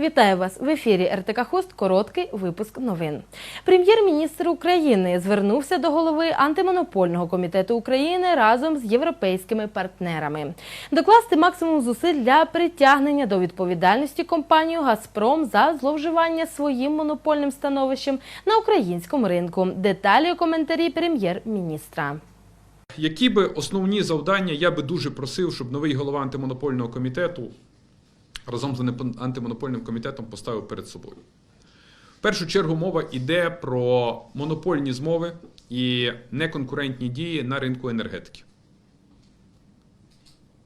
Вітаю вас в ефірі РТК Хост. Короткий випуск новин. Прем'єр-міністр України звернувся до голови антимонопольного комітету України разом з європейськими партнерами. Докласти максимум зусиль для притягнення до відповідальності компанію Газпром за зловживання своїм монопольним становищем на українському ринку. Деталі у коментарі прем'єр-міністра. Які би основні завдання я би дуже просив, щоб новий голова антимонопольного комітету разом з антимонопольним комітетом поставив перед собою? В першу чергу мова йде про монопольні змови і неконкурентні дії на ринку енергетики.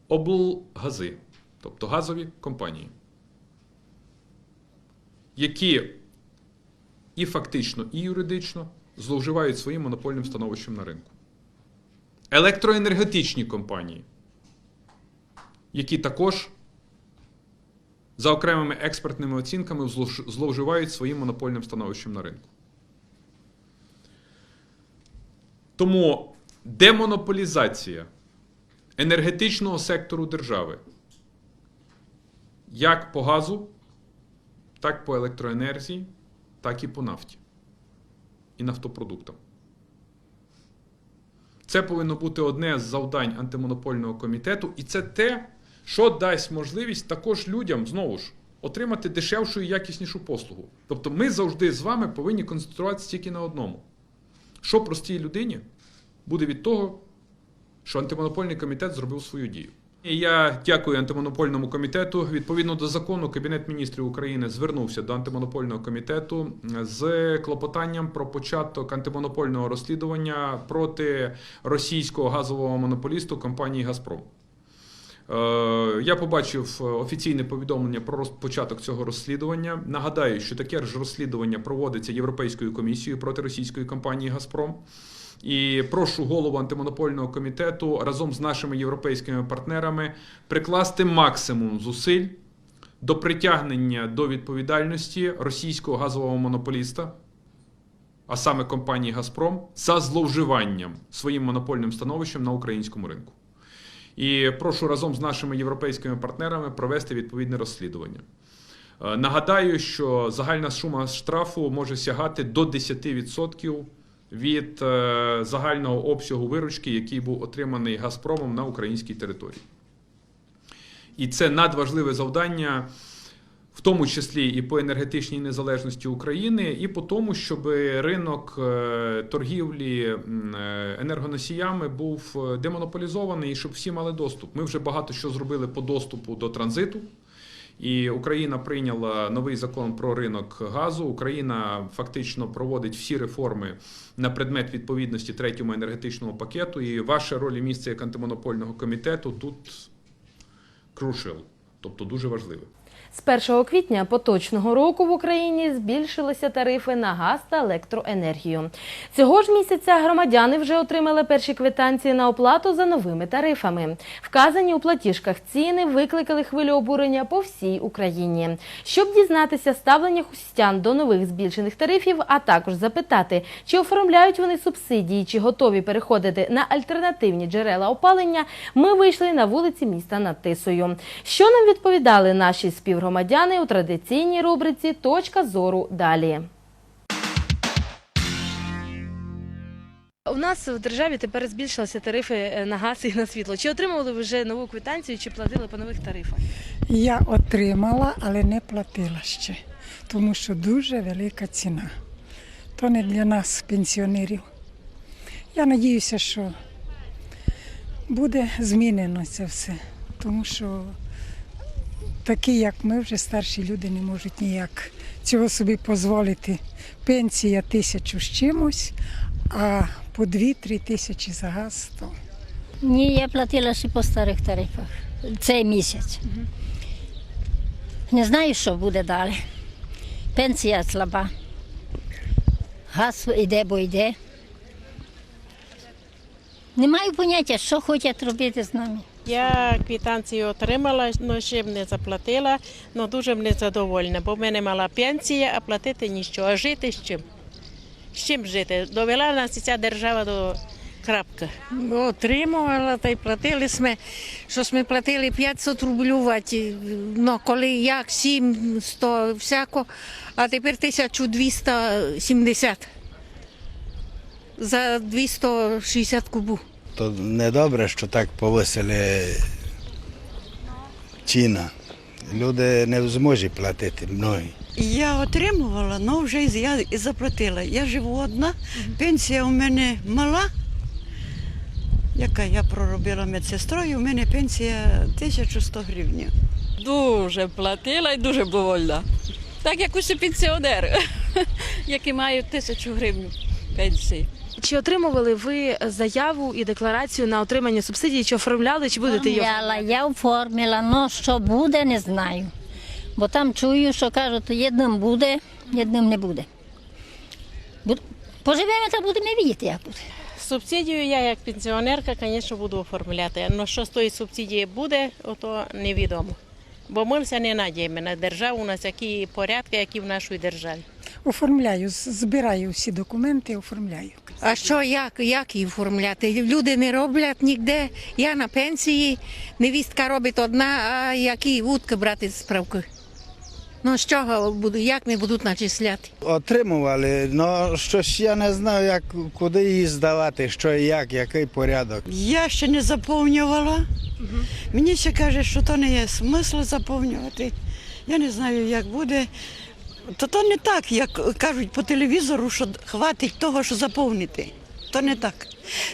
Облгази, тобто газові компанії, які і фактично, і юридично зловживають своїм монопольним становищем на ринку електроенергетичні компанії, які також за окремими експертними оцінками зловж- зловживають своїм монопольним становищем на ринку. Тому демонополізація енергетичного сектору держави як по газу, так по електроенергії, так і по нафті і нафтопродуктам. Це повинно бути одне з завдань антимонопольного комітету, і це те, що дасть можливість також людям знову ж отримати дешевшу і якіснішу послугу. Тобто ми завжди з вами повинні концентруватися тільки на одному. Що простій людині буде від того, що антимонопольний комітет зробив свою дію. Я дякую антимонопольному комітету. Відповідно до закону, Кабінет міністрів України звернувся до антимонопольного комітету з клопотанням про початок антимонопольного розслідування проти російського газового монополісту компанії Газпром. Е, Я побачив офіційне повідомлення про початок цього розслідування. Нагадаю, що таке ж розслідування проводиться Європейською комісією проти російської компанії Газпром. І прошу голову антимонопольного комітету разом з нашими європейськими партнерами прикласти максимум зусиль до притягнення до відповідальності російського газового монополіста, а саме компанії Газпром, за зловживанням своїм монопольним становищем на українському ринку. І прошу разом з нашими європейськими партнерами провести відповідне розслідування. Е, Нагадаю, що загальна сума штрафу може сягати до 10% від е, загального обсягу виручки, який був отриманий Газпромом на українській території. І це надважливе завдання, в тому числі і по енергетичній незалежності України, і по тому, щоб ринок е, торгівлі е, енергоносіями був е, демонополізований і щоб всі мали доступ. Ми вже багато що зробили по доступу до транзиту. І Україна прийняла новий закон про ринок газу. Україна фактично проводить всі реформи на предмет відповідності третьому енергетичному пакету. І ваша роль і місце як антимонопольного комітету тут crucial, тобто дуже важливе. З 1 квітня поточного року в Україні збільшилися тарифи на газ та електроенергію. Цього ж місяця громадяни вже отримали перші квитанції на оплату за новими тарифами. Вказані у платіжках ціни викликали хвилю обурення по всій Україні. Щоб дізнатися ставлення хустян до нових збільшених тарифів, а також запитати, чи оформляють вони субсидії, чи готові переходити на альтернативні джерела опалення, ми вийшли на вулиці міста над Тисою. Що нам відповідали наші співгромадяни у традиційній рубриці Точка зору далі. У нас в державі тепер збільшилися тарифи е, на газ і на світло. Чи отримували ви вже нову квитанцію, чи платили по нових тарифах? Я отримала, але не платила ще, тому що дуже велика ціна. То не для нас, пенсіонерів. Я надіюся, що буде змінено це все, тому що такі, як ми, вже старші люди, не можуть ніяк цього собі дозволити. Пенсія тисячу з чимось, а по дві-три тисячі за газ то. Ні, я платила ще по старих тарифах цей місяць. Не знаю, що буде далі. Пенсія слаба. Газ йде, бо йде. Не маю поняття, що хочуть робити з нами. Я квитанцію отримала, але ще б не заплатила, але дуже б незадовольна, бо в мене мала пенсія, а платити нічого. А жити з чим? З чим жити? Довела нас ця держава до Крапка. Отримувала та й платили ми. Щось ми платили 500 рублів, ну коли як 700 всяко, а тепер 1270 за 260 кубів. То недобре, що так повисили ціна. Люди не в змозі платити многі. Я отримувала, але вже і я і заплатила. Я живу одна, пенсія у мене мала. Яка я проробила медсестрою, у мене пенсія 1100 гривень. Дуже платила і дуже довольна. Так як усі пенсіонери, які мають тисячу гривень пенсії. Чи отримували ви заяву і декларацію на отримання субсидії? Чи оформляли, чи будете її? Оформляла, я оформила, але що буде, не знаю. Бо там чую, що кажуть, єдним буде, єдним не буде. Поживемо та будемо бачити, як буде. Субсидію я як пенсіонерка, звісно, буду оформляти. Але що з тої субсидії буде, ото невідомо. Бо ми все не надіємо на державу, у нас які порядки, які в нашій державі. Оформляю, збираю всі документи, оформляю. А що, як, як її оформляти? Люди не роблять ніде. Я на пенсії, невістка робить одна, а які вудки брати з справки? Ну, з чого буду, як не будуть начисляти? Отримували, але щось я не знаю, як, куди її здавати, що і як, який порядок. Я ще не заповнювала. Мені ще каже, що то не є смисл заповнювати. Я не знаю, як буде. То то не так, як кажуть по телевізору, що хватить того, що заповнити. То не так.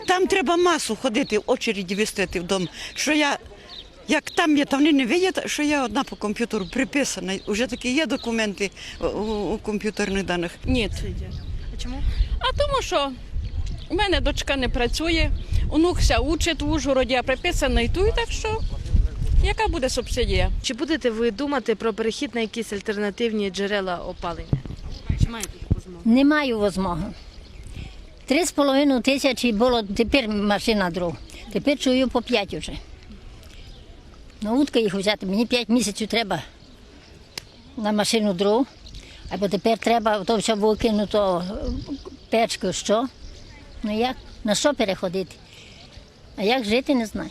Там треба масу ходити в очереді вистояти вдома. Що я, як там є, то вони не видять, що я одна по комп'ютеру приписана. Уже такі є документи у, у, у комп'ютерних даних. Ні. А чому? А тому що у мене дочка не працює, онукся учить в Ужгороді, а приписаний тут, так що яка буде субсидія? Чи будете ви думати про перехід на якісь альтернативні джерела опалення? Чи маєте таку змогу? Не маю змоги. Три з половиною тисячі було тепер машина дров. Тепер чую по п'ять вже. На утка їх взяти. Мені п'ять місяців треба на машину дров. Або тепер треба то все викинуто печку, що? Ну як? На що переходити? А як жити, не знаю.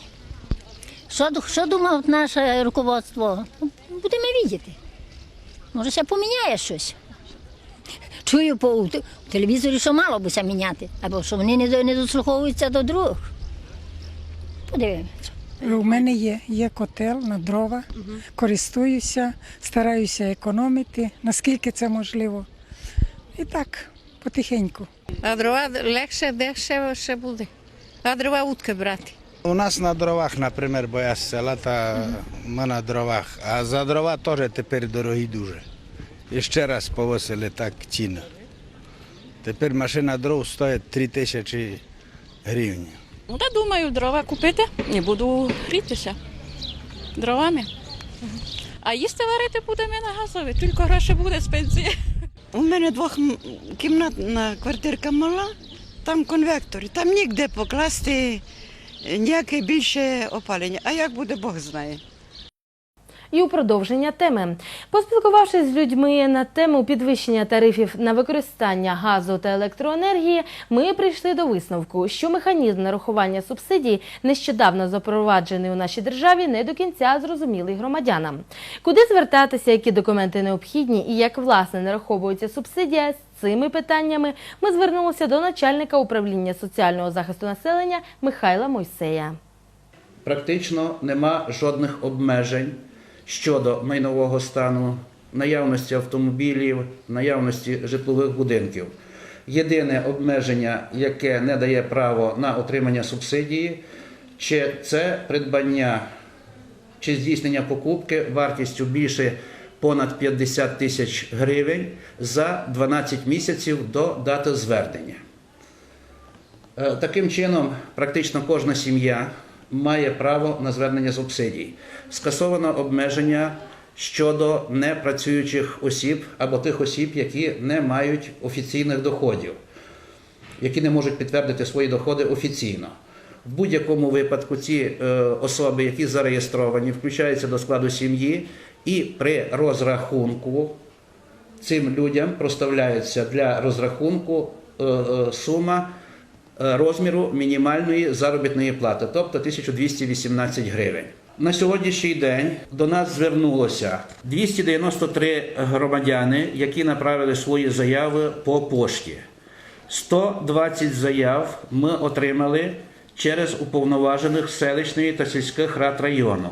Що, що думає наше руководство? Ну, Будемо бачити. Може, ще поміняє щось. Чую по телевізорі, що мало бися міняти, або що вони не, не дослуховуються до других. Подивимося. У мене є, є котел на дрова, користуюся, стараюся економити, наскільки це можливо. І так, потихеньку. А дрова легше, дешевше буде. А дрова утки брати. У нас на дровах, наприклад, бо я з села, та ми на дровах. А за дрова теж тепер дорогі дуже. І ще раз повисили так ціну. Тепер машина дров стоїть 3 тисячі гривень. Ну, та думаю, дрова купити і буду грітися дровами. А їсти варити будемо на газові, тільки гроші буде з пенсії. У мене двохкімнатна квартирка мала, там конвектор, там ніде покласти ніяке більше опалення. А як буде, Бог знає. І у продовження теми. Поспілкувавшись з людьми на тему підвищення тарифів на використання газу та електроенергії, ми прийшли до висновку, що механізм нарахування субсидій, нещодавно запроваджений у нашій державі, не до кінця зрозумілий громадянам. Куди звертатися, які документи необхідні і як власне нараховується субсидія цими питаннями, ми звернулися до начальника управління соціального захисту населення Михайла Мойсея. Практично нема жодних обмежень щодо майнового стану, наявності автомобілів, наявності житлових будинків. Єдине обмеження, яке не дає право на отримання субсидії, чи це придбання чи здійснення покупки вартістю більше понад 50 тисяч гривень за 12 місяців до дати звернення. Е, Таким чином, практично кожна сім'я має право на звернення субсидій. Скасовано обмеження щодо непрацюючих осіб або тих осіб, які не мають офіційних доходів, які не можуть підтвердити свої доходи офіційно. В будь-якому випадку ці е, особи, які зареєстровані, включаються до складу сім'ї, і при розрахунку цим людям проставляється для розрахунку е, е, сума розміру мінімальної заробітної плати, тобто 1218 гривень. На сьогоднішній день до нас звернулося 293 громадяни, які направили свої заяви по пошті. 120 заяв ми отримали через уповноважених селищної та сільських рад району.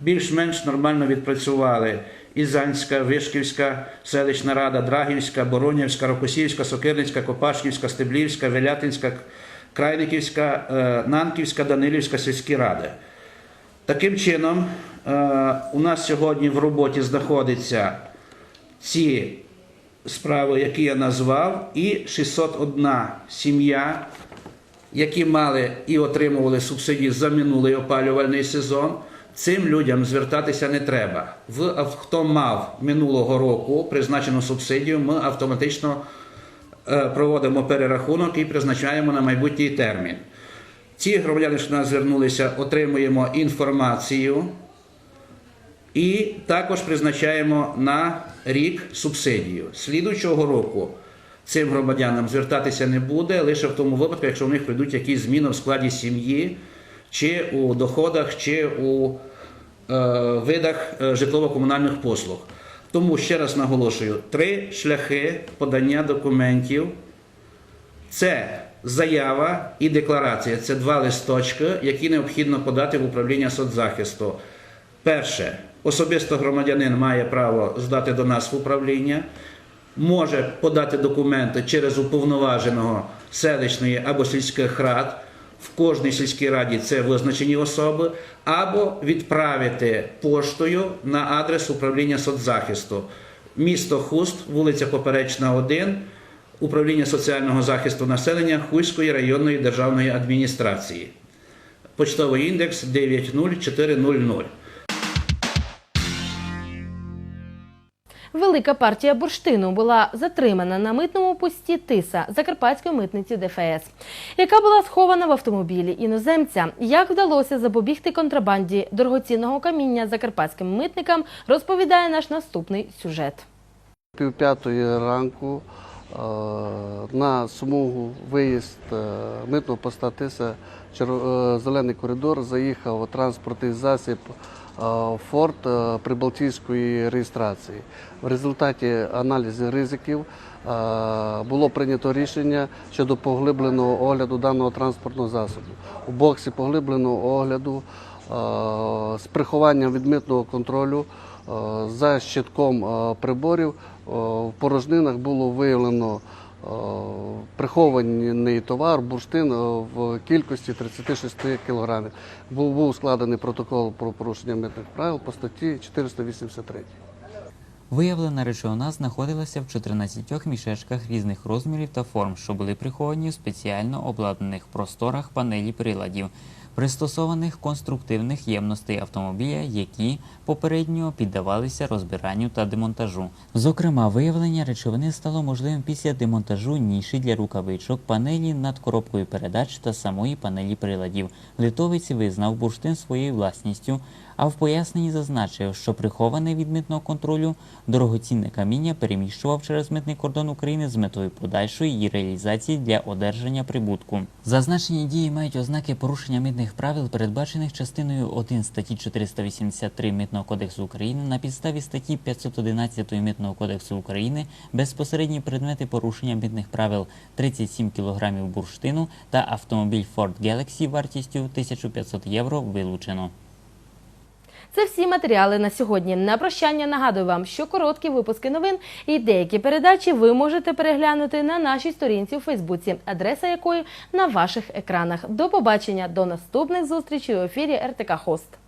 Більш-менш нормально відпрацювали Ізанська, Вишківська селищна рада, Драгівська, Боронівська, Рокосівська, Сокирницька, Копашківська, Стеблівська, Велятинська, Крайниківська, е, Нанківська, Данилівська сільські ради. Таким чином, е, у нас сьогодні в роботі знаходиться ці справи, які я назвав, і 601 сім'я, які мали і отримували субсидії за минулий опалювальний сезон. Цим людям звертатися не треба. В хто мав минулого року призначену субсидію, ми автоматично е, проводимо перерахунок і призначаємо на майбутній термін. Ці громадяни, що до нас звернулися, отримуємо інформацію і також призначаємо на рік субсидію. Слідуючого року цим громадянам звертатися не буде лише в тому випадку, якщо в них прийдуть якісь зміни в складі сім'ї, чи у доходах, чи у е, видах е, житлово-комунальних послуг. Тому ще раз наголошую: три шляхи подання документів це заява і декларація. Це два листочки, які необхідно подати в управління соцзахисту. Перше, особисто громадянин має право здати до нас в управління, може подати документи через уповноваженого селищної або сільських рад. В кожній сільській раді це визначені особи, або відправити поштою на адрес управління соцзахисту. Місто Хуст, вулиця Поперечна, 1, управління соціального захисту населення Хуйської районної державної адміністрації. Почтовий індекс 90400. Велика партія бурштину була затримана на митному пості Тиса Закарпатської митниці ДФС, яка була схована в автомобілі іноземця. Як вдалося запобігти контрабанді дорогоцінного каміння закарпатським митникам, розповідає наш наступний сюжет. Пів п'ятої ранку е, на смугу виїзд е, митного поста Тиса е, зелений коридор заїхав транспортний засіб е, Форд е, прибалтійської реєстрації. В результаті аналізу ризиків е, було прийнято рішення щодо поглибленого огляду даного транспортного засобу. У боксі поглибленого огляду е, з прихованням від митного контролю е, за щитком е, приборів в порожнинах було виявлено прихований товар, бурштин е, в кількості 36 кг. Був, складений протокол про порушення митних правил по статті 483. Виявлена речовина знаходилася в 14 мішечках різних розмірів та форм, що були приховані у спеціально обладнаних просторах панелі приладів, пристосованих конструктивних ємностей автомобіля, які попередньо піддавалися розбиранню та демонтажу. Зокрема, виявлення речовини стало можливим після демонтажу ніші для рукавичок, панелі над коробкою передач та самої панелі приладів. Литовець визнав бурштин своєю власністю, а в поясненні зазначив, що приховане від митного контролю дорогоцінне каміння переміщував через митний кордон України з метою подальшої її реалізації для одержання прибутку. Зазначені дії мають ознаки порушення митних правил, передбачених частиною 1 статті 483 Митного кодексу України на підставі статті 511 Митного кодексу України безпосередні предмети порушення митних правил 37 кг бурштину та автомобіль Ford Galaxy вартістю 1500 євро вилучено. Це всі матеріали на сьогодні. На прощання нагадую вам, що короткі випуски новин і деякі передачі ви можете переглянути на нашій сторінці у Фейсбуці, адреса якої на ваших екранах. До побачення, до наступних зустрічей у ефірі РТК Хост.